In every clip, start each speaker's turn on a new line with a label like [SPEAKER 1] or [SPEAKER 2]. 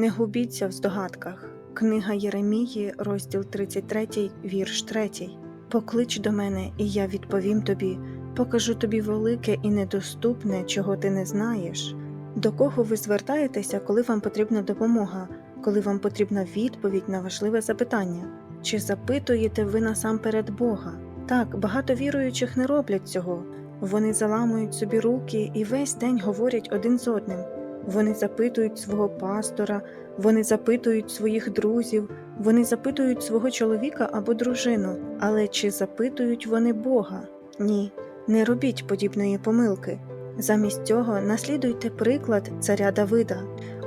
[SPEAKER 1] Не губіться в здогадках. Книга Єремії, розділ 33, вірш 3. Поклич до мене, і я відповім тобі, покажу тобі велике і недоступне, чого ти не знаєш. До кого ви звертаєтеся, коли вам потрібна допомога, коли вам потрібна відповідь на важливе запитання? Чи запитуєте ви насамперед Бога? Так, багато віруючих не роблять цього. Вони заламують собі руки і весь день говорять один з одним. Вони запитують свого пастора, вони запитують своїх друзів, вони запитують свого чоловіка або дружину. Але чи запитують вони Бога? Ні, не робіть подібної помилки. Замість цього наслідуйте приклад царя Давида.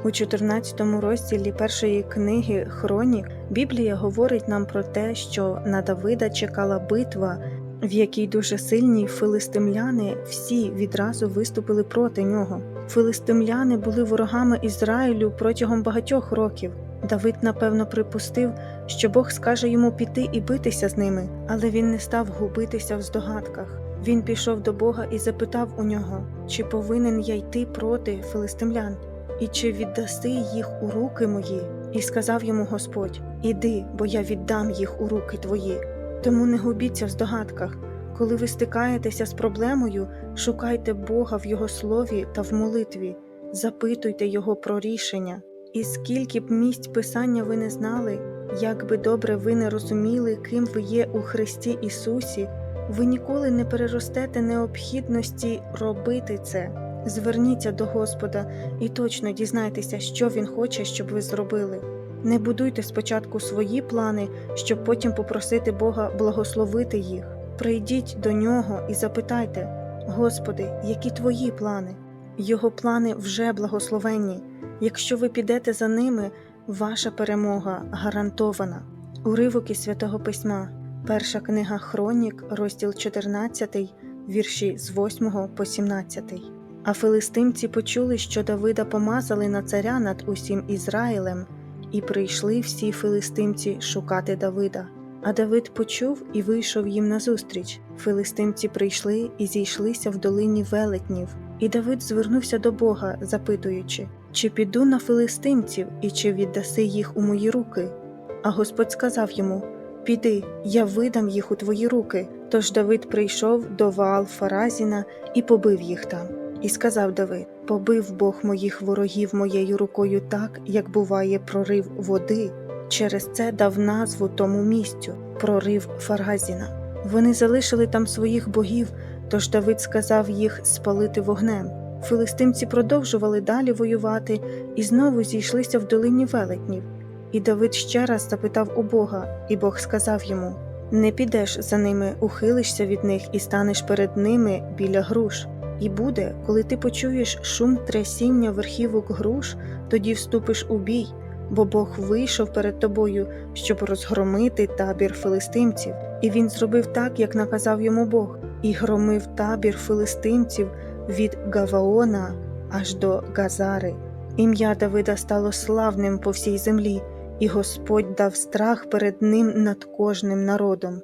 [SPEAKER 1] У 14 розділі першої книги Хронік Біблія говорить нам про те, що на Давида чекала битва, в якій дуже сильні филистимляни всі відразу виступили проти нього. Филистимляни були ворогами Ізраїлю протягом багатьох років. Давид, напевно, припустив, що Бог скаже йому піти і битися з ними, але він не став губитися в здогадках. Він пішов до Бога і запитав у нього, чи повинен я йти проти филистимлян, і чи віддаси їх у руки мої. І сказав йому Господь: Іди, бо я віддам їх у руки твої. Тому не губіться в здогадках. Коли ви стикаєтеся з проблемою, шукайте Бога в Його слові та в молитві, запитуйте Його про рішення. І скільки б місць Писання ви не знали, як би добре ви не розуміли, ким ви є у Христі Ісусі, ви ніколи не переростете необхідності робити це. Зверніться до Господа і точно дізнайтеся, що Він хоче, щоб ви зробили. Не будуйте спочатку свої плани, щоб потім попросити Бога благословити їх. Прийдіть до нього і запитайте: Господи, які твої плани? Його плани вже благословенні. Якщо ви підете за ними, ваша перемога гарантована. Уривок із святого письма, перша книга Хронік, розділ 14, вірші з 8 по 17. А филистимці почули, що Давида помазали на царя над усім Ізраїлем, і прийшли всі филистимці шукати Давида. А Давид почув і вийшов їм назустріч. Филистимці прийшли і зійшлися в долині велетнів. І Давид звернувся до Бога, запитуючи, чи піду на филистимців і чи віддаси їх у мої руки? А Господь сказав йому: Піди, я видам їх у твої руки. Тож Давид прийшов до Ваал Фаразіна і побив їх там. І сказав Давид: Побив Бог моїх ворогів моєю рукою так, як буває прорив води. Через це дав назву тому місцю прорив Фаразіна. Вони залишили там своїх богів, тож Давид сказав їх спалити вогнем. Филистимці продовжували далі воювати і знову зійшлися в долині велетнів. І Давид ще раз запитав у Бога, і Бог сказав йому: Не підеш за ними, ухилишся від них і станеш перед ними біля груш. І буде, коли ти почуєш шум трясіння верхівок груш, тоді вступиш у бій, бо Бог вийшов перед тобою, щоб розгромити табір филистимців. І він зробив так, як наказав йому Бог, і громив табір филистимців від Гаваона аж до Газари. Ім'я Давида стало славним по всій землі, і Господь дав страх перед ним над кожним народом.